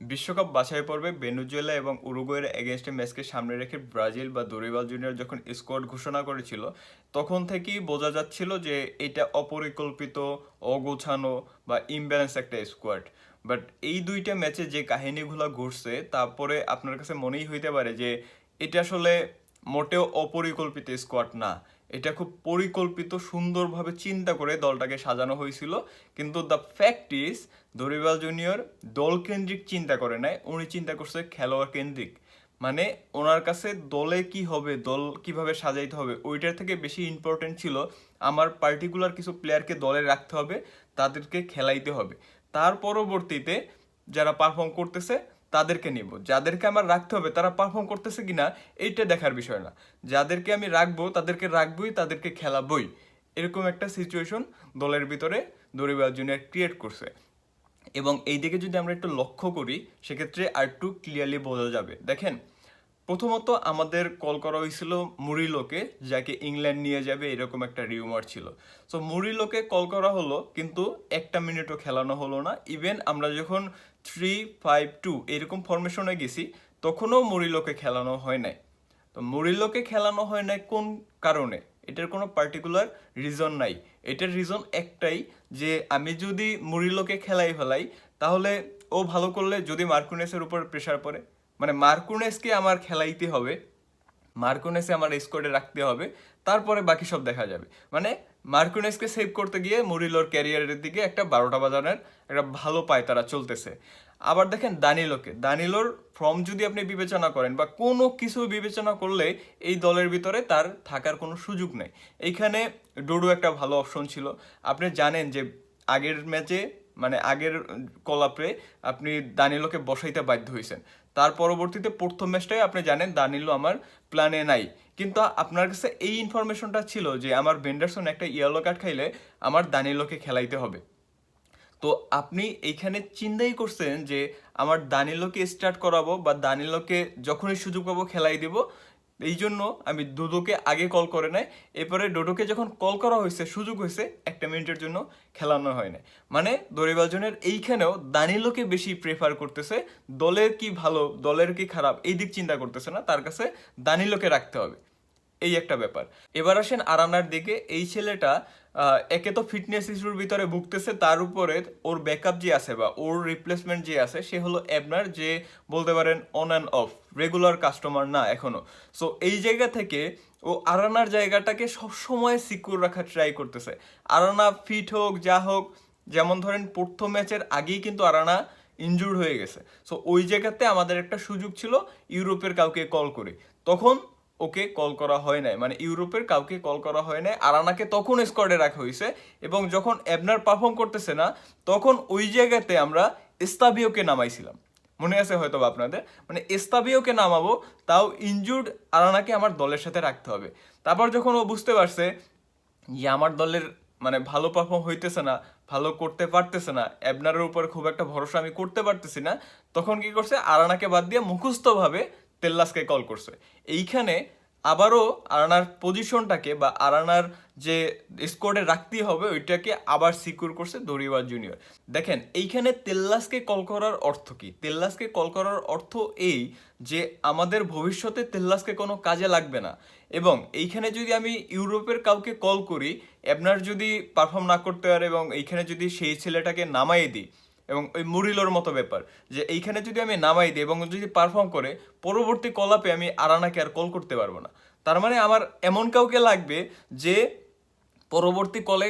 বিশ্বকাপ বাছাই পর্বে ভেনেজুয়েলা এবং উরুগুয়ের এগেনস্টে ম্যাচকে সামনে রেখে ব্রাজিল বা দরিবাল জুনিয়র যখন স্কোয়াড ঘোষণা করেছিল, তখন থেকেই বোঝা যাচ্ছিল যে এটা অপরিকল্পিত, অগোছানো বা ইমব্যালেন্স একটা স্কোয়াড বাট এই দুইটা ম্যাচে যে কাহিনীগুলো ঘটছে তারপরে আপনার কাছে মনেই হইতে পারে যে এটা আসলে মোটেও অপরিকল্পিত স্কোয়াড না। এটা খুব পরিকল্পিত, সুন্দরভাবে চিন্তা করে দলটাকে সাজানো হয়েছিল। কিন্তু the fact is Dorival junior দল কেন্দ্রিক চিন্তা করে নাই, উনি চিন্তা করছে খেলোয়াড় কেন্দ্রিক মানে ওনার কাছে দলে কি হবে, দল কীভাবে সাজাইতে হবে, ওইটার থেকে বেশি ইম্পর্টেন্ট ছিল আমার পার্টিকুলার কিছু প্লেয়ারকে দলে রাখতে হবে, তাদেরকে খেলাইতে হবে। তার পরবর্তীতে যারা পারফর্ম করতেছে তাদেরকে নিব। যাদেরকে আমার রাখতে হবে, তারা পারফর্ম করতেছে কিনা, এইটা দেখার বিষয় না। যাদেরকে আমি রাখব, তাদেরকে রাখবোই, তাদেরকে খেলাবই। এরকম একটা সিচুয়েশন দলের ভিতরে দরিবাল জুনিয়র ক্রিয়েট করছে। এবং এই দিকে যদি আমরা একটু লক্ষ্য করি, সেক্ষেত্রে আর একটু ক্লিয়ারলি বোঝা যাবে। দেখেন প্রথমত আমাদের কল করা হয়েছিল মুরিলোকে, যাকে ইংল্যান্ড নিয়ে যাবে এরকম একটা রিউমার ছিল। সো মুরিলোকে কল করা হলো, কিন্তু একটা মিনিটও খেলানো হলো না। ইভেন আমরা যখন থ্রি ফাইভ টু এরকম ফরমেশনে গেছি, তখনও মুরিলোকে খেলানো হয় নাই। তো মুরিলোকে খেলানো হয় নাই কোন কারণে? এটার কোনো পার্টিকুলার রিজন নাই। এটার রিজন একটাই যে আমি যদি মুরিলোকে খেলাই ফেলাই, তাহলে ও ভালো করলে যদি মার্কুনেসের উপর প্রেশার পড়ে। মানে মার্কুনেসকে আমার খেলাইতে হবে, মার্কুনেসে আমার স্কোয়াডে রাখতে হবে, তারপরে বাকি সব দেখা যাবে। মানে মার্কুনেসকে সেভ করতে গিয়ে মুরিলোর ক্যারিয়ারের দিকে একটা বারোটা বাজানোর একটা ভালো পায় তারা চলতেছে। আবার দেখেন দানিলোকে, দানিলোর ফর্ম যদি আপনি বিবেচনা করেন বা কোনো কিছু বিবেচনা করলে এই দলের ভিতরে তার থাকার কোনো সুযোগ নেই। এইখানে ডোডো একটা ভালো অপশন ছিল। আপনি জানেন যে আগের ম্যাচে মানে আগের কলাপে আপনি দানিলোকে বসাইতে বাধ্য হয়েছেন তার পরবর্তীতে প্রথম ম্যাচটাই আপনি জানেন দানিলো আমার প্ল্যানে নাই। কিন্তু আপনার কাছে এই ইনফরমেশনটা ছিল যে আমার ভেন্ডারসন একটা ইয়েলো কার্ড খাইলে আমার দানিলোকে খেলাইতে হবে। তো আপনি এইখানে চিন্তাই করছেন যে আমার দানিলোকে স্টার্ট করাবো বা দানিলোকে যখনই সুযোগ পাবো খেলাই দিব এই জন্য আমি দুদোকে আগে কল করে নেয় এরপরে ডোডোকে যখন কল করা হয়েছে, সুযোগ হয়েছে, একটা মিনিটের জন্য খেলানো হয় না মানে দরিবাজনের এইখানেও দানিলোকে বেশি প্রেফার করতেছে, দলের কি ভালো, দলের কি খারাপ, এই দিক চিন্তা করতেছে না, তার কাছে দানিলোকে রাখতে হবে। এই একটা ব্যাপার। এবার আসেন আরানার দিকে। এই ছেলেটা একে তো ফিটনেস ইস্যুর ভিতরে ভুগতেছে, তার উপরে ওর ব্যাকআপ যে আছে বা ওর রিপ্লেসমেন্ট যে আছে, সে হলো অ্যাবনার যে বলতে পারেন on and off regular customer না এখনও সো এই জায়গা থেকে ও আরানার জায়গাটাকে সবসময় সিকিউর রাখার ট্রাই করতেছে। আরানা ফিট হোক, যা হোক, যেমন ধরেন প্রথম ম্যাচের আগেই কিন্তু আরানা ইনজুর্ড হয়ে গেছে। সো ওই জায়গাতে আমাদের একটা সুযোগ ছিল, ইউরোপের কাউকে কল করে। তখন ওকে কল করা হয় নাই। মানে ইউরোপের কাউকে কল করা হয় নাই। আরানাকে তখন স্কোয়াডে রাখা হয়েছে এবং যখন এবনার পারফর্ম করতেছে না, তখন ওই জায়গাতে আমরা এস্তাবিওকে নামাইছিলাম। মনে আছে হয়তো আপনাদের? মানে এস্তাবিওকে নামাবো, তাও ইনজুর্ড আরানাকে আমার দলের সাথে রাখতে হবে। তারপর যখন ও বুঝতে পারছে যে আমার দলের মানে ভালো পারফর্ম হইতেছে না, ভালো করতে পারতেছে না এবনারের উপর খুব একটা ভরসা আমি করতে পারতেছি না, তখন কি করছে? আরানাকে বাদ দিয়ে মুখস্থভাবে তেল্লাসকে কল করছে। এইখানে আবারও আরানার পজিশনটাকে বা আরানার যে স্কোয়াডে রাখতেই হবে, ওইটাকে আবার সিকিউর করছে দরিবার জুনিয়র দেখেন, এইখানে তেল্লাসকে কল করার অর্থ কি? তেল্লাসকে কল করার অর্থ এই যে আমাদের ভবিষ্যতে তেল্লাসকে কোনো কাজে লাগবে না। এবং এইখানে যদি আমি ইউরোপের কাউকে কল করি আপনার যদি পারফর্ম না করতে পারে এবং এইখানে যদি সেই ছেলেটাকে নামাই দিই এবং ওই মুরিলোর মতো ব্যাপার, যে এইখানে যদি আমি নামাই দিই এবং যদি পারফর্ম করে, পরবর্তী কলাপে আমি আরানাকে আর কল করতে পারব না। তার মানে আমার এমন কাউকে লাগবে যে পরবর্তী কলে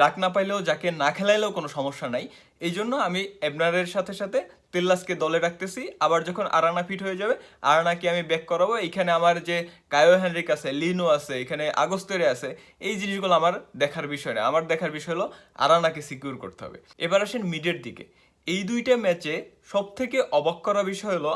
ডাক না পাইলেও যাকে না খেলাইলেও কোনো সমস্যা নাই। এই জন্য আমি এবনারের সাথে সাথে তেল্লাসকে দলে রাখতেছি। আবার যখন আরানা ফিট হয়ে যাবে আরানাকে আমি ব্যাক করাবো। এইখানে আমার যে কায়ো হ্যান্ড্রিক আছে লিনো আছে, এখানে আগস্তরে আছে, এই জিনিসগুলো আমার দেখার বিষয় না। আমার দেখার বিষয় হলো আরানাকে সিকিউর করতে হবে। এবার আসেন মিডের দিকে। এই দুইটা ম্যাচে সব থেকে অবাক করা বিষয় হলো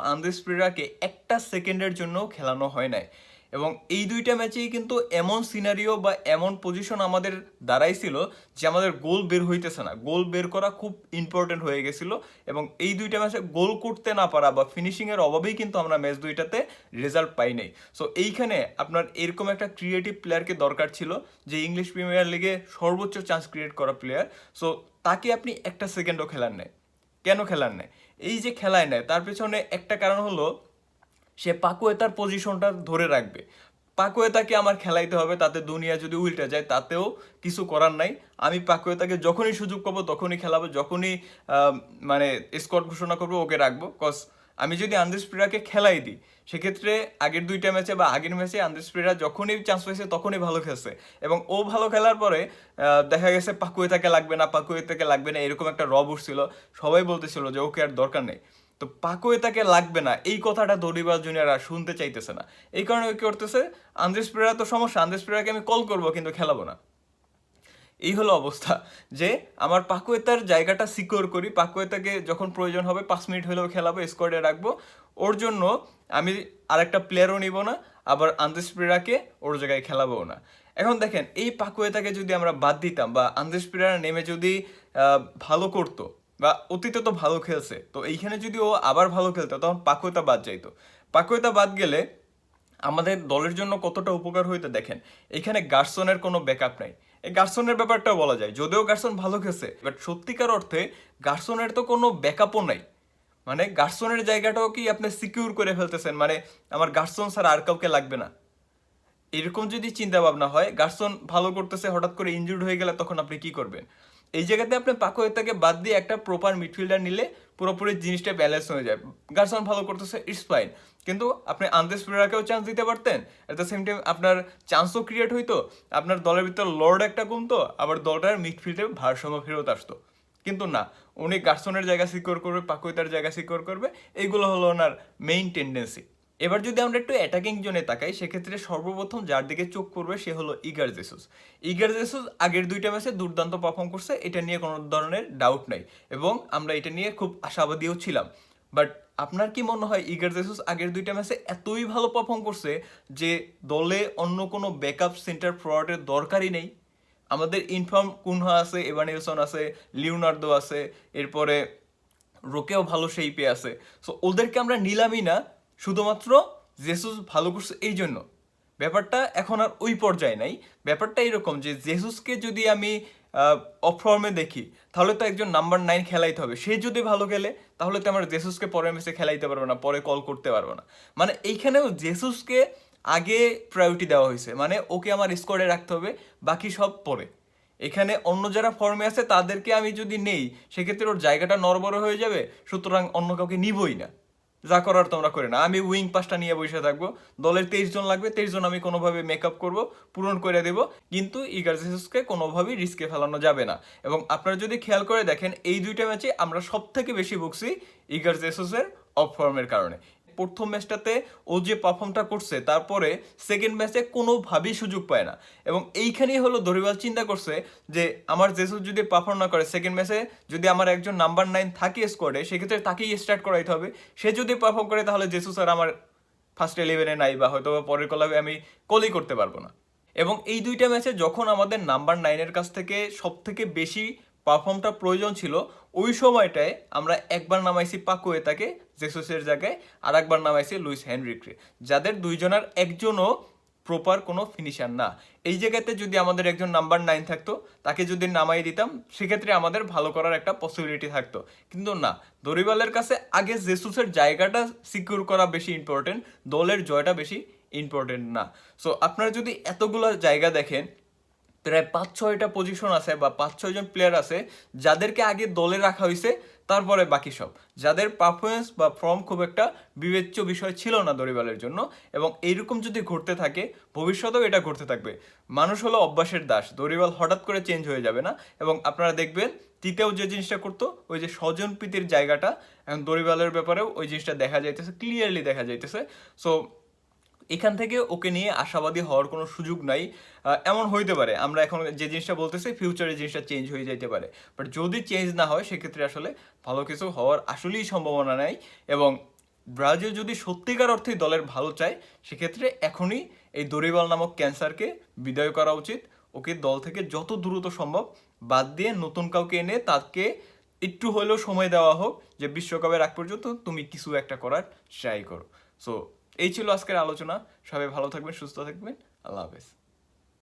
প্রেরাকে একটা সেকেন্ডের জন্য খেলানো হয় নাই। এবং এই দুইটা ম্যাচেই কিন্তু এমন সিনারিও বা এমন পজিশন আমাদের দাঁড়াইছিল যে আমাদের গোল বের হইতেছে না। গোল বের করা খুব ইম্পর্টেন্ট হয়ে গেছিল এবং এই দুইটা ম্যাচে গোল করতে না পারা বা ফিনিশিংয়ের অভাবেই কিন্তু আমরা ম্যাচ দুইটাতে রেজাল্ট পাই নাই। সো এইখানে আপনার এরকম একটা ক্রিয়েটিভ প্লেয়ারকে দরকার ছিল যে ইংলিশ প্রিমিয়ার লিগে সর্বোচ্চ চান্স ক্রিয়েট করা প্লেয়ার সো তাকে আপনি একটা সেকেন্ডও খেলার নেই। কেন খেলার নেই? এই যে খেলায় নেয় তার পেছনে একটা কারণ হলো সে পাকুয়েতার পজিশনটা ধরে রাখবে। পাকুয়েতাকে আমার খেলাইতে হবে, তাতে দুনিয়া যদি উল্টে যায়, তাতেও কিছু করার নাই। আমি পাকুয়েতাকে যখনই সুযোগ পাবো, তখনই খেলাবো, যখনই মানে স্কোয়াড ঘোষণা করব, ওকে রাখব। কজ আমি যদি আন্দ্রেস প্রিরাকে খেলাই দিই, সেক্ষেত্রে আগের দুইটা ম্যাচে বা আগের ম্যাচে আন্দ্রেস প্রিরা যখনই চান্স পেয়েছে তখনই ভালো খেলছে। এবং ও ভালো খেলার পরে দেখা গেছে পাকুয়েতাকে লাগবে না, পাকুয়েতাকে লাগবে না, এরকম একটা রব উঠছিল। সবাই বলতেছিল যে, ওকে আর দরকার নেই। তো পাকুয়েতাকে লাগবে না। এই কথাটা দরিবাল জুনিয়র আর শুনতে চাইতেছে না। এই কারণে কি করতেছে, আন্দ্রেস প্রেরা তো সমস্যা, আন্দ্রেস প্রেরাকে আমি কল করব, কিন্তু খেলাবো না। এই হলো অবস্থা, যে আমার পাকুয়েতার জায়গাটা সিকিউর করি। পাকুয়েতাকে যখন প্রয়োজন হবে, পাঁচ মিনিট হলেও খেলাবো স্কোয়াডে রাখব। ওর জন্য আমি আরেকটা প্লেয়ারও নিব না, আবার আন্দ্রেস প্রেরাকে ওর জায়গায় খেলাবো না। এখন দেখেন, এই পাকুয়েতাকে যদি আমরা বাদ দিতাম বা আন্দ্রেস প্রেরা নেমে যদি ভালো করতো বা অতীতে তো ভালো খেলছে। তো এইখানে যদি ও আবার ভালো খেলতো, তখন পাকুয়েতা বাদ যাইতো। পাকুয়েতা বাদ গেলে আমাদের দলের জন্য কতটা উপকার হইতে দেখেন, এখানে গার্সনের কোনো ব্যাকআপ নাই। এই গার্সনের ব্যাপারটাও বলা যায়, যদিও গার্সন ভালো খেলছে বাট সত্যিকার অর্থে গার্সনের তো কোনো ব্যাকআপও নাই। মানে গার্সনের জায়গাটাও কি আপনি সিকিউর করে ফেলতেছেন? মানে আমার গার্সন ছাড়া আর কাউকে লাগবে না। এরকম যদি চিন্তা ভাবনা হয়, গার্সন ভালো করতেছে, হঠাৎ করে ইনজুর্ড হয়ে গেলে তখন আপনি কি করবেন? এই জায়গাতে আপনি পাকোয়েতাকে বাদ দিয়ে একটা প্রপার মিডফিল্ডার নিলে পুরোপুরি জিনিসটা ব্যালেন্স হয়ে যায়। গার্সন ভালো করতেছে ইটস ফাইন কিন্তু আপনি আন্দেস প্রেরাকেও চান্স দিতে পারতেন। এট দ্য সেম টাইম আপনার চান্সও ক্রিয়েট হইতো, আপনার দলের ভিতর লর্ড একটা কমতো আবার দলটার মিডফিল্ডে ভারসাম্য ফেরত আসতো। কিন্তু না, উনি গার্সনের জায়গা সিকিউর করবে পাকুইতার জায়গা সিকিউর করবে এইগুলো হলো ওনার মেইন টেন্ডেন্সি এবার যদি আমরা একটু অ্যাটাকিং জোনে তাকাই, সেক্ষেত্রে সর্বপ্রথম যার দিকে চোখ করবে সে হলো ইগার জেসুস ইগার জেসুস আগের দুইটা ম্যাচে দুর্দান্ত পারফর্ম করছে, এটা নিয়ে কোনো ধরনের ডাউট নাই এবং আমরা এটা নিয়ে খুব আশাবাদীও ছিলাম। বাট আপনার কি মনে হয় ইগার জেসুস আগের দুইটা ম্যাচে এতই ভালো পারফর্ম করছে যে দলে অন্য কোনো ব্যাকআপ সেন্টার ফরওয়ার্ডের দরকারই নেই? আমাদের ইনফর্ম কুনহা আছে এভানিলসন আছে লিওনার্দো আছে, এরপরে রোকেও ভালো শেপে আছে। সো ওদেরকে আমরা নিলামই না শুধুমাত্র জেসুস ভালো করছে এই জন্য ব্যাপারটা এখন আর ওই পর্যায়ে নাই। ব্যাপারটা এরকম যে জেসুসকে যদি আমি অফ ফর্মে দেখি, তাহলে তো একজন নাম্বার নাইন খেলাইতে হবে। সে যদি ভালো খেলে, তাহলে তো আমরা জেসুসকে পরের ম্যাচে খেলাইতে পারব না, পরে কল করতে পারব না। মানে এইখানেও জেসুসকে আগে প্রায়োরিটি দেওয়া হয়েছে। মানে ওকে আমার স্কোয়াডে রাখতে হবে, বাকি সব পরে। এখানে অন্য যারা ফর্মে আছে, তাদেরকে আমি যদি নেই, সেক্ষেত্রে ওর জায়গাটা নরবর হয়ে যাবে, সুতরাং অন্য কাউকে নিবই না। যা করার তোমরা করে না আমি উইং পাসটা নিয়ে বসে থাকব। দলের তেইশ জন লাগবে, তেইশ জন আমি কোনোভাবে মেকআপ করব, পূরণ করে দেব। কিন্তু ইগার জেসুসকে কোনোভাবেই রিস্কে ফেলানো যাবে না। এবং আপনারা যদি খেয়াল করে দেখেন, এই দুইটা ম্যাচে আমরা সব থেকে বেশি ভুগছি ইগার জেসুসের অফ ফর্মের কারণে। প্রথম ম্যাচটাতে ও যে পারফর্মটা করছে, তারপরে সেকেন্ড ম্যাচে কোনোভাবেই সুযোগ পায় না। এবং এইখানেই হলো দরিবাল চিন্তা করছে যে, আমার জেসুস যদি পারফর্ম না করে সেকেন্ড ম্যাচে যদি আমার একজন নাম্বার নাইন থাকে স্কোয়াডে সেক্ষেত্রে তাকেই স্টার্ট করাইতে হবে। সে যদি পারফর্ম করে, তাহলে জেসুস আর আমার ফার্স্ট ইলেভেনে নাই বা হয়তো পরের কলাবে আমি কলই করতে পারব না। এবং এই দুইটা ম্যাচে যখন আমাদের নাম্বার নাইনের কাছ থেকে সব থেকে বেশি পারফর্মটা প্রয়োজন ছিল, ওই সময়টায় আমরা একবার নামাইছি পাকুয়েতাকে জেসুসের জায়গায় আর একবার নামাইছি লুইস হেনরিককে। যাদের দুইজনের একজনও প্রপার কোনো ফিনিশার না। এই জায়গাতে যদি আমাদের একজন নাম্বার নাইন থাকতো, তাকে যদি নামাই দিতাম, সেক্ষেত্রে আমাদের ভালো করার একটা পসিবিলিটি থাকতো। কিন্তু না, দরিবালের কাছে আগে জেসুসের জায়গাটা সিকিউর করা বেশি ইম্পর্টেন্ট দলের জয়টা বেশি ইম্পর্টেন্ট না। সো আপনারা যদি এতগুলো জায়গা দেখেন প্রায় পাঁচ, ছয়টা পজিশন আছে বা পাঁচ, ছয়জন প্লেয়ার আছে, যাদেরকে আগে দলে রাখা হয়েছে তারপরে বাকি সব। যাদের পারফরমেন্স বা ফর্ম খুব একটা বিবেচ্য বিষয় ছিল না দরিবালের জন্য, এবং এইরকম যদি ঘটতে থাকে, ভবিষ্যতেও এটা ঘটতে থাকবে। মানুষ হলো অভ্যাসের দাস, দরিবাল হঠাৎ করে চেঞ্জ হয়ে যাবে না, এবং আপনারা দেখবেন, তিতেও যে জিনিসটা করতো, ওই যে স্বজন প্রীতির জায়গাটা, এখন দরিবালের ব্যাপারেও ওই জিনিসটা দেখা যাইতেছে ক্লিয়ারলি দেখা যাইতেছে। সো এখান থেকে ওকে নিয়ে আশাবাদী হওয়ার কোনো সুযোগ নাই। এমন হইতে পারে, আমরা এখন যে জিনিসটা বলতেছি ফিউচারে জিনিসটা চেঞ্জ হয়ে যেতে পারে। বাট যদি চেঞ্জ না হয়, সেক্ষেত্রে আসলে ভালো কিছু হওয়ার আসলেই সম্ভাবনা নাই এবং ব্রাজিল যদি সত্যিকার অর্থেই দলের ভালো চায়, সেক্ষেত্রে এখনই এই দরিবাল নামক ক্যান্সারকে বিদায় করা উচিত। ওকে দল থেকে যত দ্রুত সম্ভব বাদ দিয়ে নতুন কাউকে এনে তাকে একটু হলেও সময় দেওয়া হোক যে বিশ্বকাপের আগ পর্যন্ত তুমি কিছু একটা করার ট্রাই করো। সো এই ছিল আজকের আলোচনা। সবাই ভালো থাকবেন সুস্থ থাকবেন। আল্লাহ হাফেজ।